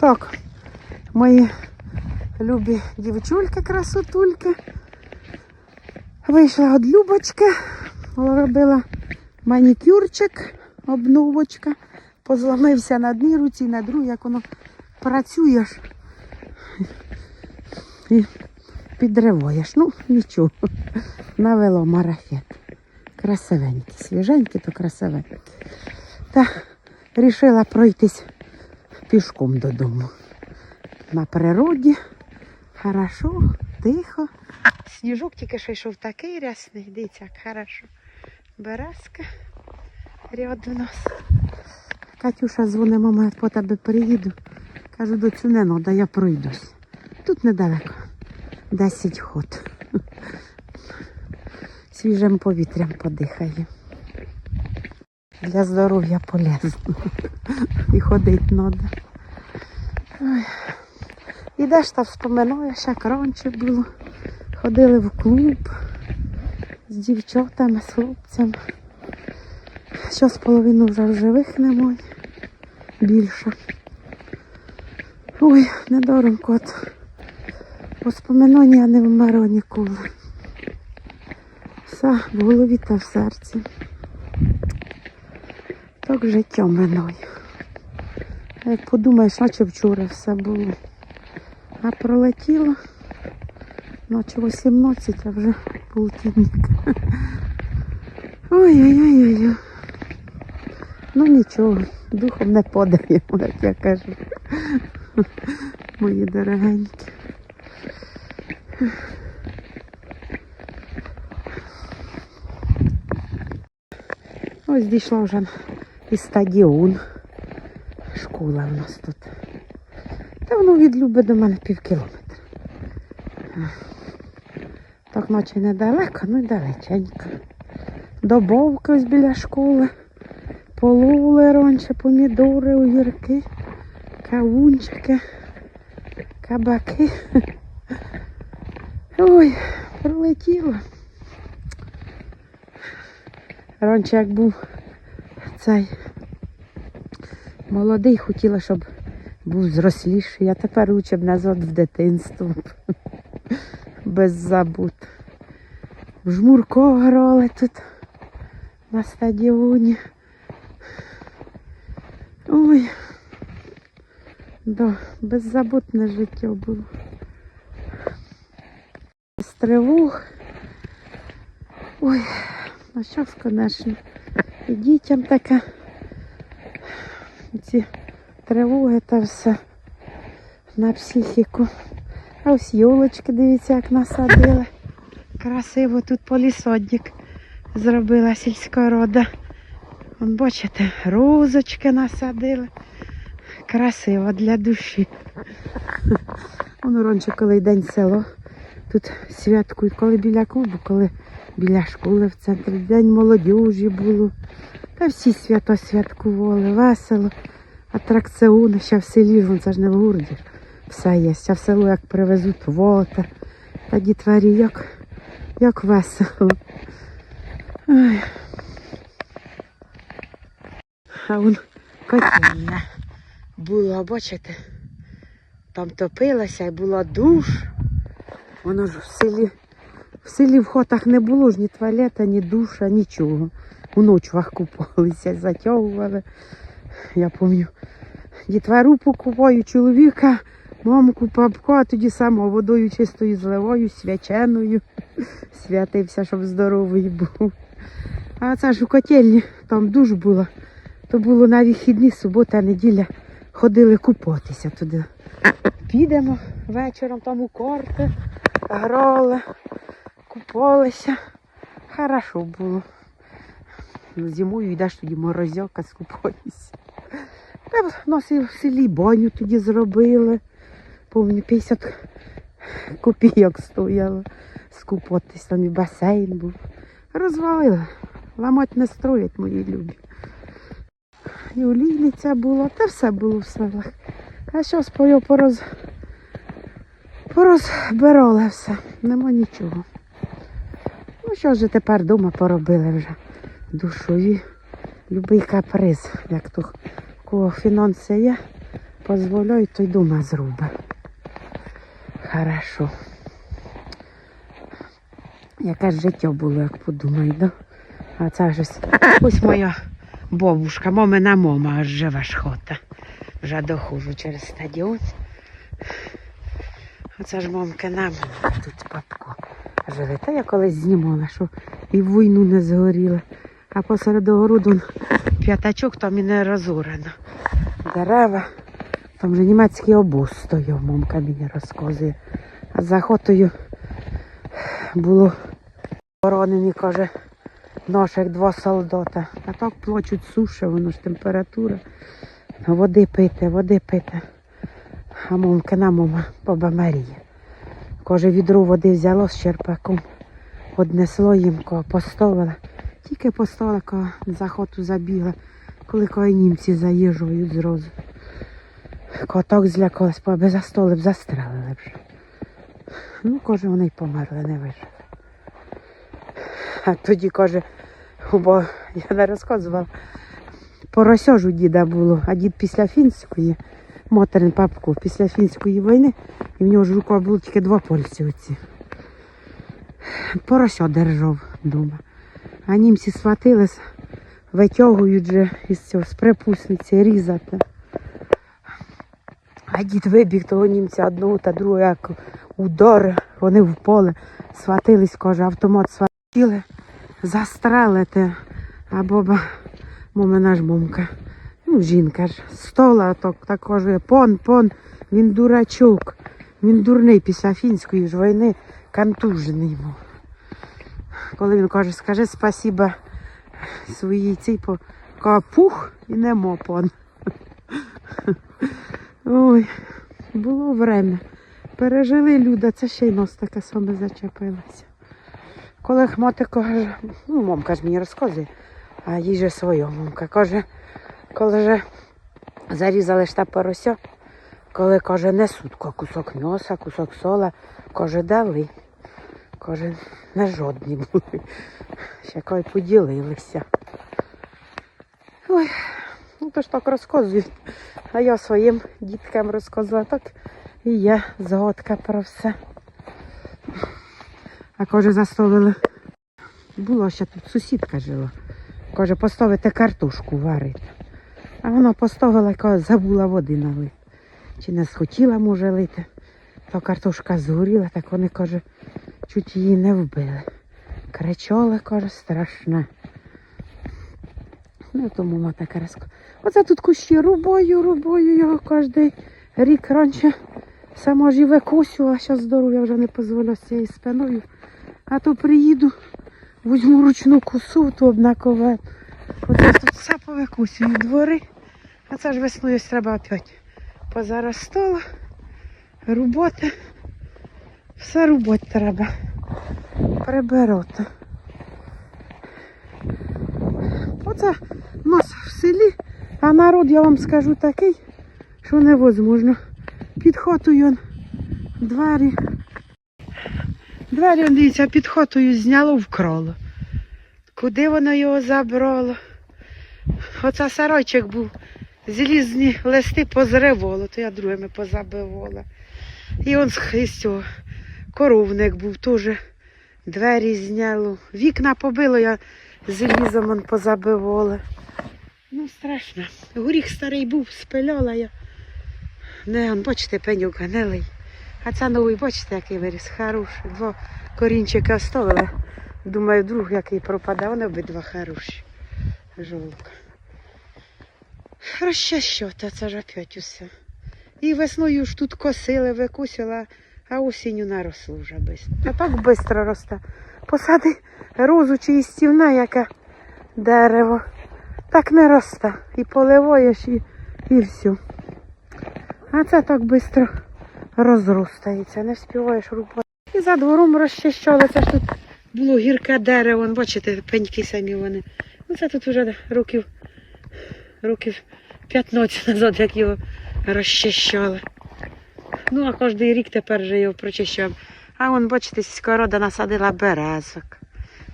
Так, мої любі дівчульки, красотульки. Вийшла від Любочки, робила манікюрчик, обновочка. Позламився на одній руці, на другій, як воно працюєш і підриваєш. Ну, нічого. Навело марафет. Красивенький, свіженький, то красивенький. Та рішила пройтись пішком додому. На природі. Хорошо, тихо. Сніжок тільки що йшов такий рясний. Дивіться, як хорошо. Березка ряд у нас. Катюша дзвонить, мама, по тебе приїду. Кажу, до цю не треба, я пройдусь. Тут недалеко. 10 ход. Свіжим повітрям подихаю. Для здоров'я полезно. І ходити треба. Ой. Ідеш та вспоминаєш, як раніше було. Ходили в клуб з дівчатами, з хлопцями. Зараз половину вже живих немає. Більше. Ой, недаром кот. Воспоминання не вмиру ніколи. Все в голові та в серці. Так життя минає. Як подумаєш, наче вчора все було. А пролетіло, наче 18, а вже полтинник. Ой-ой-ой-ой. Ну нічого, духом не подаємо, як я кажу. Мої дорогенькі. Ось дійшла вже і стадіон. Школа у нас тут. Та воно від Люби до мене пів кілометра. Так наче недалеко, ну й далеченько. Добовка ось біля школи. Полули раніше помідори, огірки, кавунчики, кабаки. Ой, пролетіло. Раніше як був цей молодий, хотіла, щоб був зросліший, а тепер лучше б назад в дитинство. Без забут. В жмурко грали тут на стадіоні. Ой, да, беззаботне життя було. Без тривог. Ой, а зараз, звісно, і дітям таке. Ці тривоги та все на психіку. А ось йолочки, дивіться, як насадили. Красиво тут полісодник зробила сільська рода. Вон, бачите, розочки насадили. Красиво для душі. Воно раніше, коли день село, тут святкують, коли біля клубу, коли біля школи в центрі, день молодіжі було. Та всі свято святкували, весело. Атракціони ще в селі, вон це ж не в городі. Все є. А в село як привезуть вота. Та дітварі, як, як весело. Ой. А вон котельня була, бачите, там топилася і була душ. Воно ж в селі, в селі в хотах не було ж ні туалета, ні душа, нічого. У ночвах купалися, затягували. Я пам'ятаю, дітвару покупаю чоловіка, мамку, папку, а тоді само водою чистою зливою, свяченою. Святився, щоб здоровий був. А це ж у котельні, там душ була. То було на вихідні, субота, неділя. Ходили купатися туди. Підемо вечором там у корти, грали, купалися. Хорошо було. Зимою йдеш тоді морозяка скупатися. Та в нас і в селі баню тоді зробили. Повні 50 копійок стояло скупатись, там і басейн був. Розвалили. Ламать не строять мої любі. І олійниця була, та все було в селах. А що спою пороз... порозбирали все, нема нічого. Ну що ж тепер вдома поробили вже душові. Любий каприз, як то кого фінанси є, Позволяють, то й дома зруба. Хорошо. Яке ж життя було, як подумай, да? А це ж ось, ось моя бабушка, мамина мама аж живе ж хота. Вже доходжу через стадіон. Оце ж мамкина мама тут папко живе. Та я колись знімала, що і війну не згоріла. А посеред огороду п'ятачок там і не розорено. Дерева. Там же німецький обоз стояв, мамка мені розказує. А за хотою було поранені, каже, наших два солдата. А так плачуть суші, воно ж температура. Води пити, води пити. А мамкина мама баба Марія. Каже, відро води взяло з черпаком, однесло їм, кого поставила. Тільки поставила, кого за хоту забігла, коли кого німці заїжджають зразу. Кого так злякалась, бо за столи б застрелили вже. Ну, каже, вони й померли, не вижили. А тоді каже, бо я не розказувала, порося у діда було, а дід після фінської, материн папку, після фінської війни, і в нього ж в руках було тільки два пальці оці. Порося держав вдома. А німці схватились, витягують же із цього з припусниці різати. А дід вибіг того німця одного та другого, як удар, вони в поле схватились, каже, автомат схватили, застрелити. А баба, мамина ж мамка, ну, жінка ж, стола так, так каже, пон, пон, він дурачок, він дурний після фінської ж війни, контужений йому. Коли він каже, скажи спасіба своїй цій по пух і немо пон. Ой, було время. Пережили люди, це ще й нос таке саме зачепилося. Коли хмати каже, ну, мамка ж мені розказує, а їй же своя мамка каже, коли же зарізали ж та порося, коли каже, не сутко, кусок м'яса, кусок сола, каже, дали. Каже, не жодні були. Ще кой поділилися. Ой, ну то ж так розказують. А я своїм діткам розказала так. І я згодка про все. А каже, заставили. Було ще тут сусідка жила. Каже, поставити картошку варити. А вона поставила, каже, забула води налити. Чи не схотіла, може, лити. То картошка згоріла, так вони, каже, чуть її не вбили. Кричали, каже, страшне. Ну, тому така розказує. Оце тут кущі рубою, рубою його кожен рік раніше. Сама ж і викосю, а зараз здоров'я вже не дозволяє з цією спиною. А то приїду, візьму ручну косу, то однакове. Оце тут все повикосюю двори. А це ж весною треба опять позаростало, роботи. Все робити треба. Прибирати. Оце у нас в селі, а народ, я вам скажу, такий, що невозможно. Під хатою двері. Двері, дивіться, під зняло вкрало. Куди воно його забрало? Оце сарайчик був. Залізні листи позривало, то я другими позабивала. І он з цього коровник був теж. Двері зняло. Вікна побило, я залізом он позабивала. Ну, страшно. Горіх старий був, спиляла я. Не, он, бачите, пенюк гнилий. А це новий, бачите, який виріс. Хороший. Два корінчики оставили. Думаю, друг який пропаде, вони обидва хороші. Жовка. Розчащота, це ж опять усе. І весною ж тут косили, викусила, а осінню наросло вже швидко. А так швидко росте. Посади розу чи істівне, яке дерево. Так не росте. І поливаєш, і, і все. А це так швидко розростається, не вспіваєш рубати. І за двором розчищали. Це ж тут було гірке дерево, бачите, пеньки самі вони. Ну це тут вже років, років 15 назад, як його розчищали. Ну, а кожен рік тепер вже його прочищаємо. А вон, бачите, скорода насадила березок.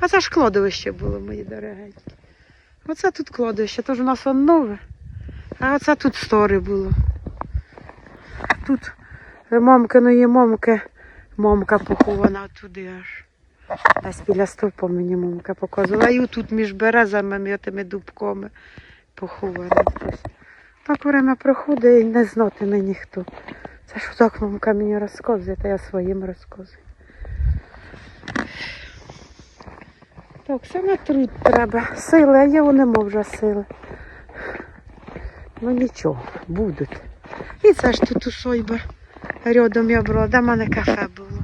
А це ж кладовище було, мої дорогенькі. Оце тут кладовище, тож у нас воно нове. А оце тут старе було. тут мамкиної мамки, мамка похована туди аж. Десь біля стовпа мені мамка показувала. І тут між березами тими дубками похована хтось. Так время проходить і не знатиме ніхто. Це ж так мамка мені розказує, та я своїм розказую. Так, саме труд треба. Сили, а є нема вже сили. Ну нічого, будуть. І це ж тут усойба. Рядом я брала, де в мене кафе було.